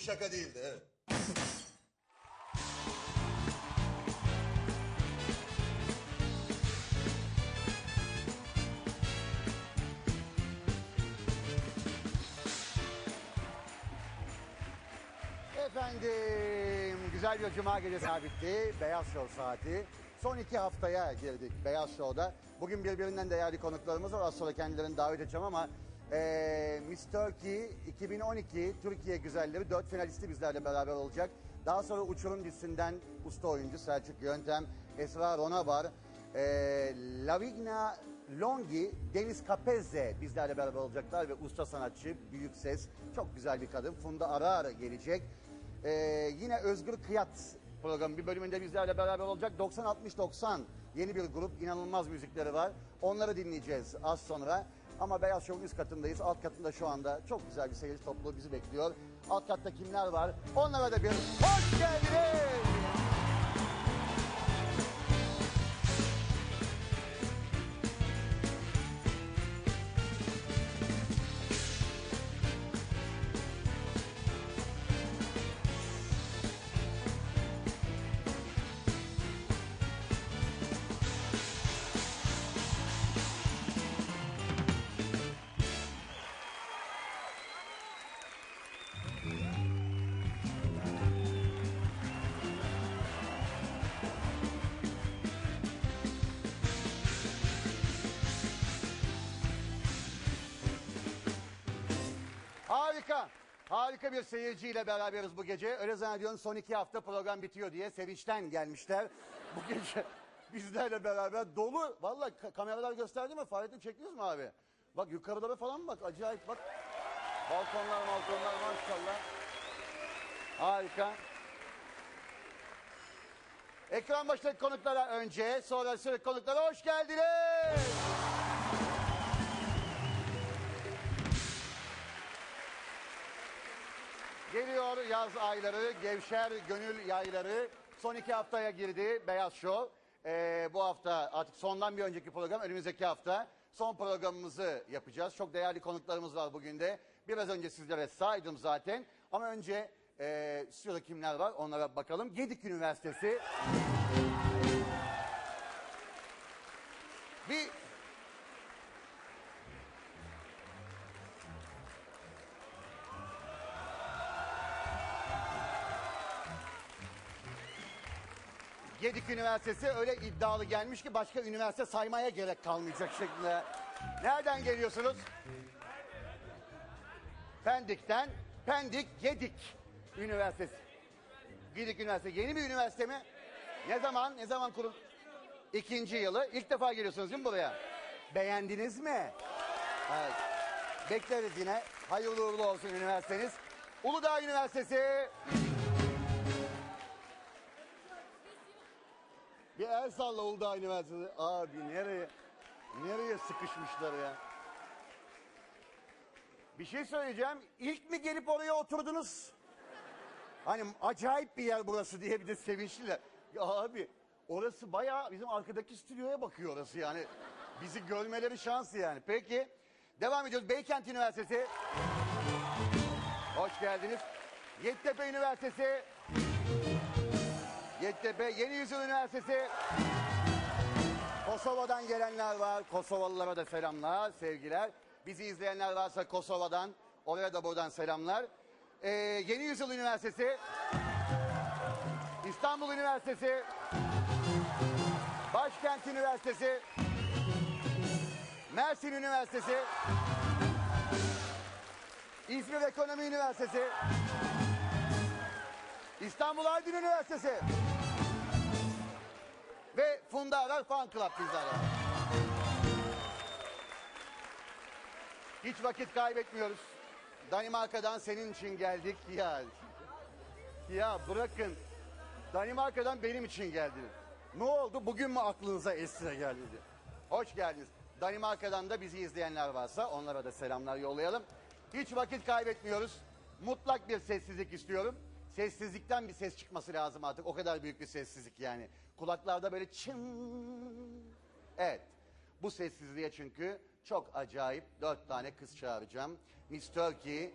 Şaka değildi. Efendim güzel bir cuma gecesi bitti. Beyaz Show saati. Son iki haftaya girdik Beyaz Show'da. Bugün birbirinden değerli konuklarımız var. Az sonra kendilerini davet edeceğim ama eee Miss Turkey 2012 Türkiye Güzelleri 4 finalisti bizlerle beraber olacak. Daha sonra Uçurum dizisinden usta oyuncu Selçuk Yöntem, Esra Rona var. Eee Lavigna Longi, Deniz Capezze bizlerle beraber olacaklar ve usta sanatçı, büyük ses, çok güzel bir kadın. Funda Arar gelecek. Ee, yine Özgür Kıyat programı bir bölümünde bizlerle beraber olacak. 90-60-90 yeni bir grup, inanılmaz müzikleri var. Onları dinleyeceğiz az sonra. Ama Beyaz Show'un üst katındayız. Alt katında şu anda çok güzel bir seyirci topluluğu bizi bekliyor. Alt katta kimler var? Onlara da bir hoş geldiniz. Harika. Bir seyirciyle beraberiz bu gece. Öyle zannediyorum son iki hafta program bitiyor diye sevinçten gelmişler. Bu gece bizlerle beraber dolu. Vallahi ka- kameralar gösterdi mi? Fahrettin çekiyoruz mu abi? Bak yukarılara falan bak. Acayip bak. Balkonlar balkonlar maşallah. Harika. Ekran başındaki konuklara önce, sonra sürekli konuklara hoş geldiniz. Geliyor yaz ayları, gevşer gönül yayları. Son iki haftaya girdi Beyaz Show. Ee, bu hafta artık sondan bir önceki program, önümüzdeki hafta son programımızı yapacağız. Çok değerli konuklarımız var bugün de. Biraz önce sizlere saydım zaten. Ama önce e, stüdyoda kimler var onlara bakalım. Gedik Üniversitesi. Bir Gedik Üniversitesi öyle iddialı gelmiş ki başka üniversite saymaya gerek kalmayacak şeklinde. Nereden geliyorsunuz? Pendik'ten. Pendik Gedik Üniversitesi. Gedik Üniversitesi yeni bir üniversite mi? Ne zaman? Ne zaman kurul? İkinci yılı. İlk defa geliyorsunuz değil mi buraya? Beğendiniz mi? Evet. Bekleriz yine. Hayırlı uğurlu olsun üniversiteniz. Uludağ Üniversitesi. Bir el salla Uludağ Üniversitesi. Abi nereye? Nereye sıkışmışlar ya? Bir şey söyleyeceğim. İlk mi gelip oraya oturdunuz? Hani acayip bir yer burası diye bir de sevinçliler. Ya abi orası bayağı bizim arkadaki stüdyoya bakıyor orası yani. Bizi görmeleri şans yani. Peki devam ediyoruz. Beykent Üniversitesi. Hoş geldiniz. Yeditepe Üniversitesi. Yeditepe Yeni Yüzyıl Üniversitesi. Kosova'dan gelenler var. Kosovalılara da selamlar, sevgiler. Bizi izleyenler varsa Kosova'dan, oraya da buradan selamlar. Ee, Yeni Yüzyıl Üniversitesi. İstanbul Üniversitesi. Başkent Üniversitesi. Mersin Üniversitesi. İzmir Ekonomi Üniversitesi. İstanbul Aydın Üniversitesi. Ve Funda Arar Fan Club bizlerle. Hiç vakit kaybetmiyoruz. Danimarka'dan senin için geldik ya. Ya bırakın. Danimarka'dan benim için geldiniz. Ne oldu? Bugün mü aklınıza Esra geldi? Hoş geldiniz. Danimarka'dan da bizi izleyenler varsa onlara da selamlar yollayalım. Hiç vakit kaybetmiyoruz. Mutlak bir sessizlik istiyorum. Sessizlikten bir ses çıkması lazım artık. O kadar büyük bir sessizlik yani. Kulaklarda böyle çın. Evet. Bu sessizliğe çünkü çok acayip dört tane kız çağıracağım. Miss Turkey